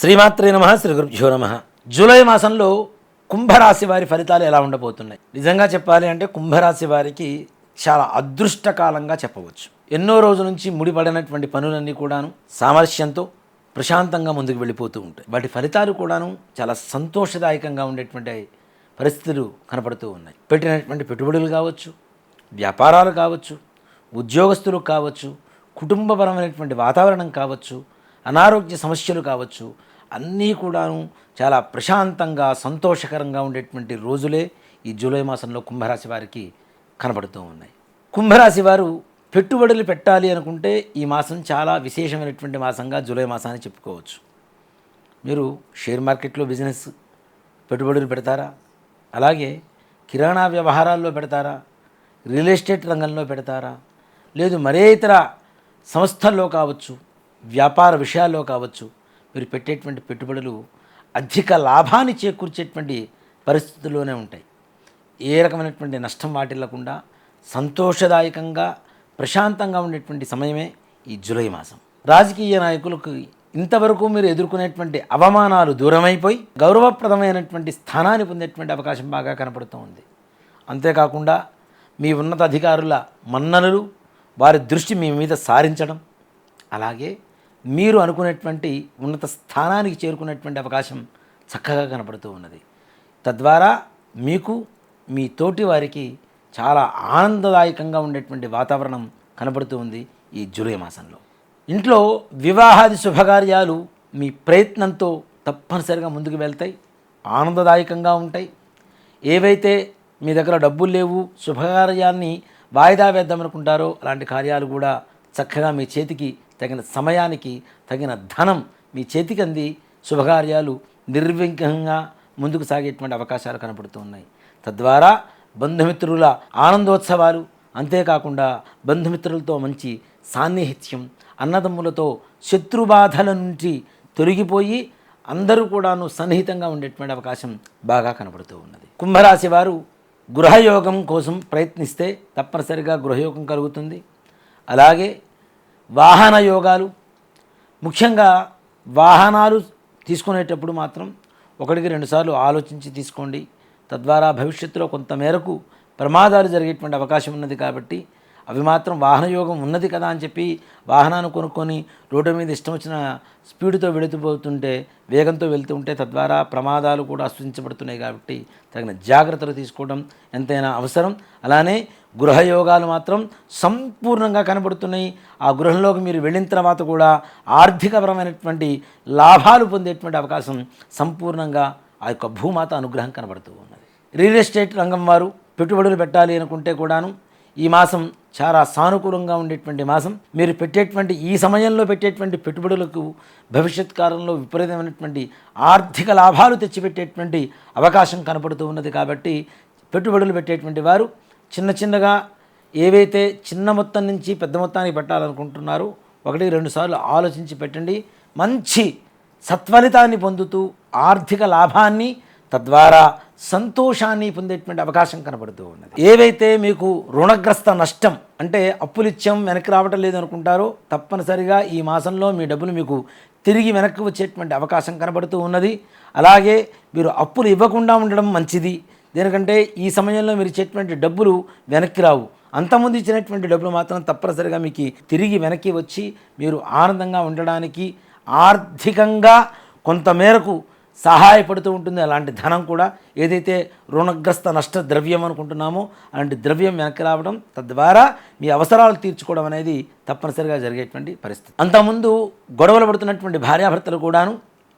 శ్రీమాత్రే నమ శ్రీ గురుభ్యో నమ. జూలై మాసంలో కుంభరాశి వారి ఫలితాలు ఎలా ఉండబోతున్నాయి? నిజంగా చెప్పాలి అంటే కుంభరాశి వారికి చాలా అదృష్టకాలంగా చెప్పవచ్చు. ఎన్నో రోజుల నుంచి ముడిపడినటువంటి పనులన్నీ కూడాను సామరస్యంతో ప్రశాంతంగా ముందుకు వెళ్ళిపోతూ ఉంటాయి. వాటి ఫలితాలు కూడాను చాలా సంతోషదాయకంగా ఉండేటువంటి పరిస్థితులు కనపడుతూ ఉన్నాయి. పెట్టినటువంటి పెట్టుబడులు కావచ్చు వ్యాపారాలు కావచ్చు ఉద్యోగస్తులు కావచ్చు కుటుంబపరమైనటువంటి వాతావరణం కావచ్చు అనారోగ్య సమస్యలు కావచ్చు అన్నీ కూడాను చాలా ప్రశాంతంగా సంతోషకరంగా ఉండేటువంటి రోజులే ఈ జూలై మాసంలో కుంభరాశి వారికి కనబడుతూ ఉన్నాయి. కుంభరాశి వారు పెట్టుబడులు పెట్టాలి అనుకుంటే ఈ మాసం చాలా విశేషమైనటువంటి మాసంగా జూలై మాసాన్ని చెప్పుకోవచ్చు. మీరు షేర్ మార్కెట్లో బిజినెస్ పెట్టుబడులు పెడతారా? అలాగే కిరాణా వ్యవహారాల్లో పెడతారా? రియల్ ఎస్టేట్ రంగంలో పెడతారా? లేదు మరే ఇతర సంస్థల్లో కావచ్చు వ్యాపార విషయాల్లో కావచ్చు మీరు పెట్టేటువంటి పెట్టుబడులు అధిక లాభాన్ని చేకూర్చేటువంటి పరిస్థితుల్లోనే ఉంటాయి. ఏ రకమైనటువంటి నష్టం వాటిల్లకుండా సంతోషదాయకంగా ప్రశాంతంగా ఉండేటువంటి సమయమే ఈ జూలై మాసం. రాజకీయ నాయకులకు ఇంతవరకు మీరు ఎదుర్కొనేటువంటి అవమానాలు దూరమైపోయి గౌరవప్రదమైనటువంటి స్థానాన్ని పొందేటువంటి అవకాశం బాగా కనపడుతూ ఉంది. అంతేకాకుండా మీ ఉన్నత అధికారుల మన్ననలు వారి దృష్టి మీ మీద సారించడం అలాగే మీరు అనుకునేటువంటి ఉన్నత స్థానానికి చేరుకునేటువంటి అవకాశం చక్కగా కనపడుతూ ఉన్నది. తద్వారా మీకు మీ తోటి వారికి చాలా ఆనందదాయకంగా ఉండేటువంటి వాతావరణం కనపడుతూ ఉంది ఈ జూలై మాసంలో. ఇంట్లో వివాహాది శుభకార్యాలు మీ ప్రయత్నంతో తప్పనిసరిగా ముందుకు వెళ్తాయి ఆనందదాయకంగా ఉంటాయి. ఏవైతే మీ దగ్గర డబ్బులు లేవు శుభకార్యాన్ని వాయిదా వేద్దామనుకుంటారో అలాంటి కార్యాలు కూడా చక్కగా మీ చేతికి తగిన సమయానికి తగిన ధనం మీ చేతికి అంది శుభకార్యాలు నిర్విఘ్నంగా ముందుకు సాగేటువంటి అవకాశాలు కనపడుతూ ఉన్నాయి. తద్వారా బంధుమిత్రుల ఆనందోత్సవాలు అంతేకాకుండా బంధుమిత్రులతో మంచి సాన్నిహిత్యం అన్నదమ్ములతో శత్రుబాధల నుంచి తొలగిపోయి అందరూ కూడాను సన్నిహితంగా ఉండేటువంటి అవకాశం బాగా కనబడుతూ ఉన్నది. కుంభరాశి వారు గృహయోగం కోసం ప్రయత్నిస్తే తప్పనిసరిగా గృహయోగం కలుగుతుంది. అలాగే వాహన యోగాలు ముఖ్యంగా వాహనాలు తీసుకునేటప్పుడు మాత్రం ఒకటికి రెండుసార్లు ఆలోచించి తీసుకోండి. తద్వారా భవిష్యత్తులో కొంత మేరకు ప్రమాదాలు జరిగేటువంటి అవకాశం ఉన్నది కాబట్టి అవి మాత్రం వాహన యోగం ఉన్నది కదా అని చెప్పి వాహనాన్ని కొనుక్కొని రోడ్డు మీద ఇష్టం వచ్చిన స్పీడ్తో వెళుతుపోతుంటే వేగంతో వెళుతుంటే తద్వారా ప్రమాదాలు కూడా సృష్టించబడుతున్నాయి కాబట్టి తగిన జాగ్రత్తలు తీసుకోవడం ఎంతైనా అవసరం. అలానే గృహయోగాలు మాత్రం సంపూర్ణంగా కనబడుతున్నాయి. ఆ గృహంలోకి మీరు వెళ్ళిన తర్వాత కూడా ఆర్థికపరమైనటువంటి లాభాలు పొందేటువంటి అవకాశం సంపూర్ణంగా ఆ యొక్క భూమాత అనుగ్రహం కనబడుతూ ఉన్నది. రియల్ ఎస్టేట్ రంగం వారు పెట్టుబడులు పెట్టాలి అనుకుంటే కూడాను ఈ మాసం చాలా సానుకూలంగా ఉండేటువంటి మాసం. మీరు పెట్టేటువంటి ఈ సమయంలో పెట్టేటువంటి పెట్టుబడులకు భవిష్యత్ కాలంలో విపరీతమైనటువంటి ఆర్థిక లాభాలు తెచ్చిపెట్టేటువంటి అవకాశం కనపడుతూ ఉన్నది కాబట్టి పెట్టుబడులు పెట్టేటువంటి వారు చిన్న చిన్నగా ఏవైతే చిన్న మొత్తం నుంచి పెద్ద మొత్తానికి పెట్టాలనుకుంటున్నారో ఒకటి రెండు సార్లు ఆలోచించి పెట్టండి. మంచి సత్ఫలితాన్ని పొందుతూ ఆర్థిక లాభాన్ని తద్వారా సంతోషాన్ని పొందేటువంటి అవకాశం కనబడుతూ ఉన్నది. ఏవైతే మీకు రుణగ్రస్త నష్టం అంటే అప్పులు ఇచ్చాం వెనక్కి రావటం లేదు అనుకుంటారో తప్పనిసరిగా ఈ మాసంలో మీ డబ్బులు మీకు తిరిగి వెనక్కి వచ్చేటువంటి అవకాశం కనబడుతూ ఉన్నది. అలాగే మీరు అప్పులు ఇవ్వకుండా ఉండడం మంచిది. దేనికంటే ఈ సమయంలో మీరు ఇచ్చేటువంటి డబ్బులు వెనక్కి రావు. అంతకుముందు ఇచ్చినటువంటి డబ్బులు మాత్రం తప్పనిసరిగా మీకు తిరిగి వెనక్కి వచ్చి మీరు ఆనందంగా ఉండడానికి ఆర్థికంగా కొంతమేరకు సహాయపడుతూ ఉంటుంది. అలాంటి ధనం కూడా ఏదైతే రుణగ్రస్త నష్ట ద్రవ్యం అనుకుంటున్నామో అలాంటి ద్రవ్యం వెనక్కి రావడం తద్వారా మీ అవసరాలు తీర్చుకోవడం అనేది తప్పనిసరిగా జరిగేటువంటి పరిస్థితి. అంతకుముందు గొడవలు పడుతున్నటువంటి భార్యాభర్తలు కూడాను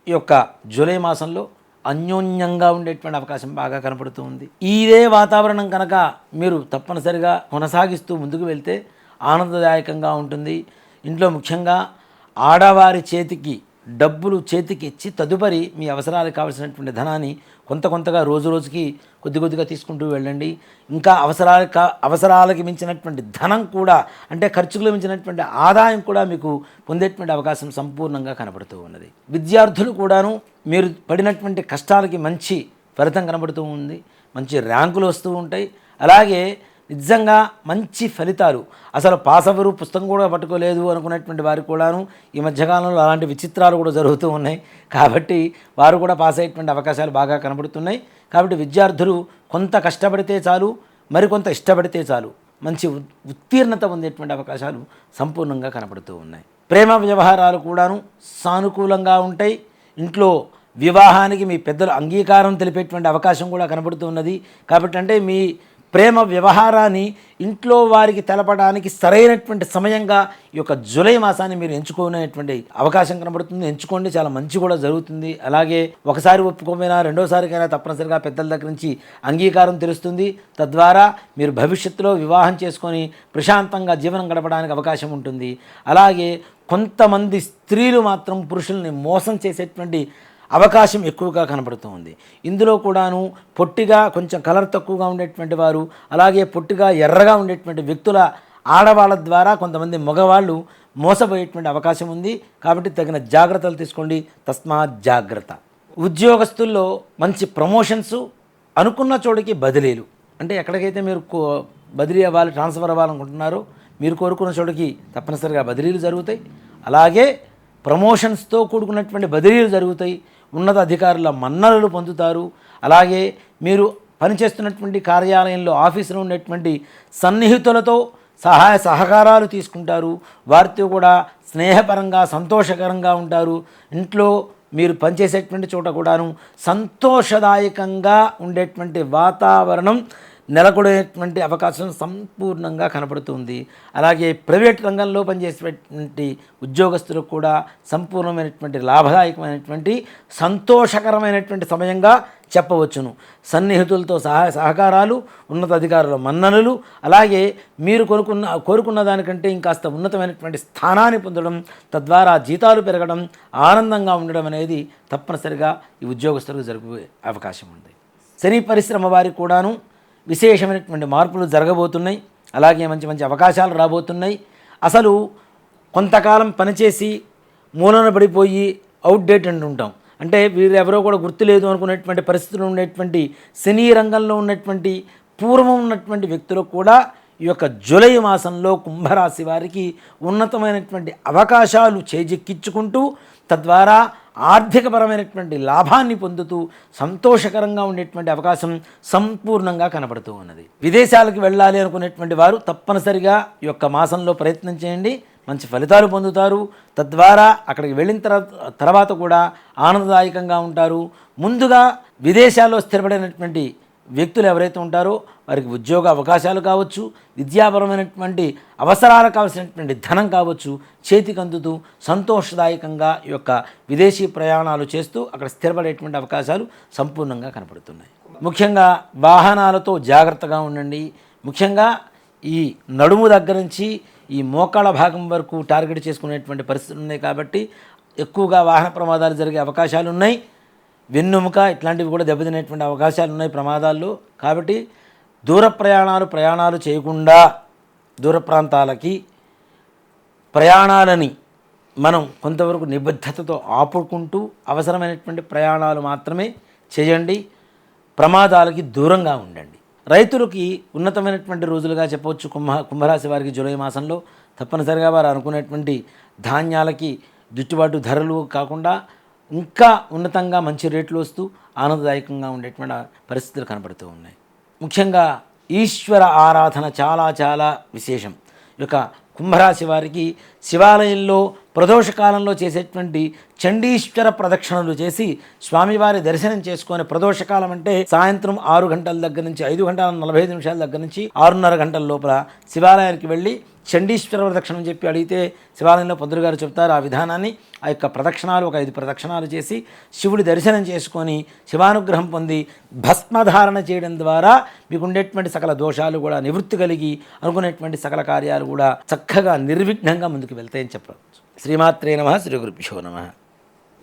ఈ యొక్క జూలై మాసంలో అన్యోన్యంగా ఉండేటువంటి అవకాశం బాగా కనపడుతూ ఉంది. ఇదే వాతావరణం కనుక మీరు తప్పనిసరిగా కొనసాగిస్తూ ముందుకు వెళ్తే ఆనందదాయకంగా ఉంటుంది. ఇంట్లో ముఖ్యంగా ఆడవారి చేతికి డబ్బులు చేతికి ఇచ్చి తదుపరి మీ అవసరాలకు కావాల్సినటువంటి ధనాన్ని కొంత కొంతగా రోజు రోజుకి కొద్ది కొద్దిగా తీసుకుంటూ వెళ్ళండి. ఇంకా అవసరాలకు కా- అవసరాలకి మించినటువంటి ధనం కూడా అంటే ఖర్చులకు మించినటువంటి ఆదాయం కూడా మీకు పొందేటువంటి అవకాశం సంపూర్ణంగా కనబడుతూ ఉన్నది. విద్యార్థులు కూడాను మీరు పడినటువంటి కష్టాలకి మంచి ఫలితం కనబడుతూ ఉంది. మంచి ర్యాంకులు వస్తూ ఉంటాయి. అలాగే నిజంగా మంచి ఫలితాలు. అసలు పాస్ అవ్వరు పుస్తకం కూడా పట్టుకోలేదు అనుకునేటువంటి వారు కూడాను ఈ మధ్యకాలంలో అలాంటి విచిత్రాలు కూడా జరుగుతూ ఉన్నాయి. కాబట్టి వారు కూడా పాస్ అయ్యేటువంటి అవకాశాలు బాగా కనబడుతున్నాయి. కాబట్టి విద్యార్థులు కొంత కష్టపడితే చాలు మరికొంత ఇష్టపడితే చాలు మంచి ఉ- ఉత్తీర్ణత పొందేటువంటి అవకాశాలు సంపూర్ణంగా కనబడుతూ ఉన్నాయి. ప్రేమ వ్యవహారాలు కూడాను సానుకూలంగా ఉంటాయి. ఇంట్లో వివాహానికి మీ పెద్దలు అంగీకారం తెలిపేటువంటి అవకాశం కూడా కనబడుతూ ఉన్నది. కాబట్టి అంటే మీ ప్రేమ వ్యవహారాన్ని ఇంట్లో వారికి తెలపడానికి సరైనటువంటి సమయంగా ఈ యొక్క జూలై మాసాన్ని మీరు ఎంచుకునేటువంటి అవకాశం కనబడుతుంది. ఎంచుకోండి చాలా మంచి కూడా జరుగుతుంది. అలాగే ఒకసారి ఒప్పుకోమైనా రెండోసారికైనా తప్పనిసరిగా పెద్దల దగ్గర నుంచి అంగీకారం తెలుస్తుంది. తద్వారా మీరు భవిష్యత్తులో వివాహం చేసుకొని ప్రశాంతంగా జీవనం గడపడానికి అవకాశం ఉంటుంది. అలాగే కొంతమంది స్త్రీలు మాత్రం పురుషుల్ని మోసం చేసేటువంటి అవకాశం ఎక్కువగా కనబడుతూ ఉంది. ఇందులో కూడాను పొట్టిగా కొంచెం కలర్ తక్కువగా ఉండేటువంటి వారు అలాగే పొట్టిగా ఎర్రగా ఉండేటువంటి వ్యక్తుల ఆడవాళ్ళ ద్వారా కొంతమంది మగవాళ్ళు మోసపోయేటువంటి అవకాశం ఉంది. కాబట్టి తగిన జాగ్రత్తలు తీసుకోండి. తస్మాత్ జాగ్రత్త. ఉద్యోగస్తుల్లో మంచి ప్రమోషన్స్ అనుకున్న చోటికి బదిలీలు. అంటే ఎక్కడికైతే మీరు కో- బదిలీ అవ్వాలి ట్రాన్స్ఫర్ అవ్వాలనుకుంటున్నారో మీరు కోరుకున్న చోటికి తప్పనిసరిగా బదిలీలు జరుగుతాయి. అలాగే ప్రమోషన్స్తో కూడుకున్నటువంటి బదిలీలు జరుగుతాయి. ఉన్నత అధికారుల మన్ననలు పొందుతారు. అలాగే మీరు పనిచేస్తున్నటువంటి కార్యాలయంలో ఆఫీసులో ఉన్నటువంటి సన్నిహితులతో సహాయ సహకారాలు తీసుకుంటారు. వారితో కూడా స్నేహపరంగా సంతోషకరంగా ఉంటారు. ఇంట్లో మీరు పనిచేసేటువంటి చోట కూడాను సంతోషదాయకంగా ఉండేటువంటి వాతావరణం నెలకొనేటువంటి అవకాశం సంపూర్ణంగా కనపడుతుంది. అలాగే ప్రైవేట్ రంగంలో పనిచేసేటువంటి ఉద్యోగస్తులకు కూడా సంపూర్ణమైనటువంటి లాభదాయకమైనటువంటి సంతోషకరమైనటువంటి సమయంగా చెప్పవచ్చును. సన్నిహితులతో సహాయ సహకారాలు ఉన్నత అధికారుల మన్ననలు అలాగే మీరు కొనుక్కున్న కోరుకున్న దానికంటే ఇంకాస్త ఉన్నతమైనటువంటి స్థానాన్ని పొందడం తద్వారా జీతాలు పెరగడం ఆనందంగా ఉండడం అనేది తప్పనిసరిగా ఈ ఉద్యోగస్తులకు జరిగే అవకాశం ఉంది. శని పరిశ్రమ వారికి కూడాను విశేషమైనటువంటి మార్పులు జరగబోతున్నాయి. అలాగే మంచి మంచి అవకాశాలు రాబోతున్నాయి. అసలు కొంతకాలం పనిచేసి మూలన పడిపోయి అవుట్డేట్ అంటుంటాం అంటే వీరెవరో కూడా గుర్తులేదు అనుకునేటువంటి పరిస్థితులు ఉండేటువంటి సినీ రంగంలో ఉన్నటువంటి పూర్వం ఉన్నటువంటి వ్యక్తులకు కూడా ఈ యొక్క జూలై మాసంలో కుంభరాశి వారికి ఉన్నతమైనటువంటి అవకాశాలు చేజిక్కించుకుంటూ తద్వారా ఆర్థికపరమైనటువంటి లాభాన్ని పొందుతూ సంతోషకరంగా ఉండేటువంటి అవకాశం సంపూర్ణంగా కనబడుతూ ఉన్నది. విదేశాలకు వెళ్ళాలి అనుకునేటువంటి వారు తప్పనిసరిగా ఈ యొక్క మాసంలో ప్రయత్నం చేయండి. మంచి ఫలితాలు పొందుతారు. తద్వారా అక్కడికి వెళ్ళిన తర్వాత తర్వాత కూడా ఆనందదాయకంగా ఉంటారు. ముందుగా విదేశాల్లో స్థిరపడినటువంటి వ్యక్తులు ఎవరైతే ఉంటారో వారికి ఉద్యోగ అవకాశాలు కావచ్చు విద్యాపరమైనటువంటి అవసరాలకు కావలసినటువంటి ధనం కావచ్చు చేతికి అందుతూ సంతోషదాయకంగా ఈ యొక్క విదేశీ ప్రయాణాలు చేస్తూ అక్కడ స్థిరపడేటువంటి అవకాశాలు సంపూర్ణంగా కనపడుతున్నాయి. ముఖ్యంగా వాహనాలతో జాగ్రత్తగా ఉండండి. ముఖ్యంగా ఈ నడుము దగ్గర నుంచి ఈ మోకాళ్ళ భాగం వరకు టార్గెట్ చేసుకునేటువంటి పరిస్థితులు ఉన్నాయి కాబట్టి ఎక్కువగా వాహన ప్రమాదాలు జరిగే అవకాశాలు ఉన్నాయి. వెన్నుముక ఇట్లాంటివి కూడా దెబ్బతినేటువంటి అవకాశాలు ఉన్నాయి ప్రమాదాల్లో. కాబట్టి దూర ప్రయాణాలు ప్రయాణాలు చేయకుండా దూర ప్రాంతాలకి ప్రయాణాలని మనం కొంతవరకు నిబద్ధతతో ఆపుకుంటూ అవసరమైనటువంటి ప్రయాణాలు మాత్రమే చేయండి. ప్రమాదాలకి దూరంగా ఉండండి. రైతులకి ఉన్నతమైనటువంటి రోజులుగా చెప్పవచ్చు. కుంభ కుంభరాశి వారికి జూలై మాసంలో తప్పనిసరిగా వారు అనుకునేటువంటి ధాన్యాలకి గిట్టుబాటు ధరలు కాకుండా ఇంకా ఉన్నతంగా మంచి రేట్లు వస్తూ ఆనందదాయకంగా ఉండేటువంటి పరిస్థితులు కనబడుతూ ఉన్నాయి. ముఖ్యంగా ఈశ్వర ఆరాధన చాలా చాలా విశేషం. ఈ యొక్క కుంభరాశి వారికి శివాలయంలో ప్రదోషకాలంలో చేసేటువంటి చండీశ్వర ప్రదక్షిణలు చేసి స్వామివారి దర్శనం చేసుకునే ప్రదోషకాలం అంటే సాయంత్రం ఆరు గంటల దగ్గర నుంచి ఐదు గంటల నలభై ఐదు నిమిషాల దగ్గర నుంచి ఆరున్నర గంటల లోపల శివాలయానికి వెళ్ళి చండీశ్వర ప్రదక్షిణం చెప్పి అడిగితే శివాలయంలో పొద్దురు గారు చెప్తారు ఆ విధానాన్ని ఆ యొక్క ప్రదక్షిణాలు ఒక ఐదు ప్రదక్షిణాలు చేసి శివుడి దర్శనం చేసుకొని శివానుగ్రహం పొంది భస్మధారణ చేయడం ద్వారా మీకు ఉండేటువంటి సకల దోషాలు కూడా నివృత్తి కలిగి అనుకునేటువంటి సకల కార్యాలు కూడా చక్కగా నిర్విఘ్నంగా ముందుకు వెళ్తాయని చెప్పవచ్చు. శ్రీమాత్రే నమ శ్రీ గురుభ్యో నమ.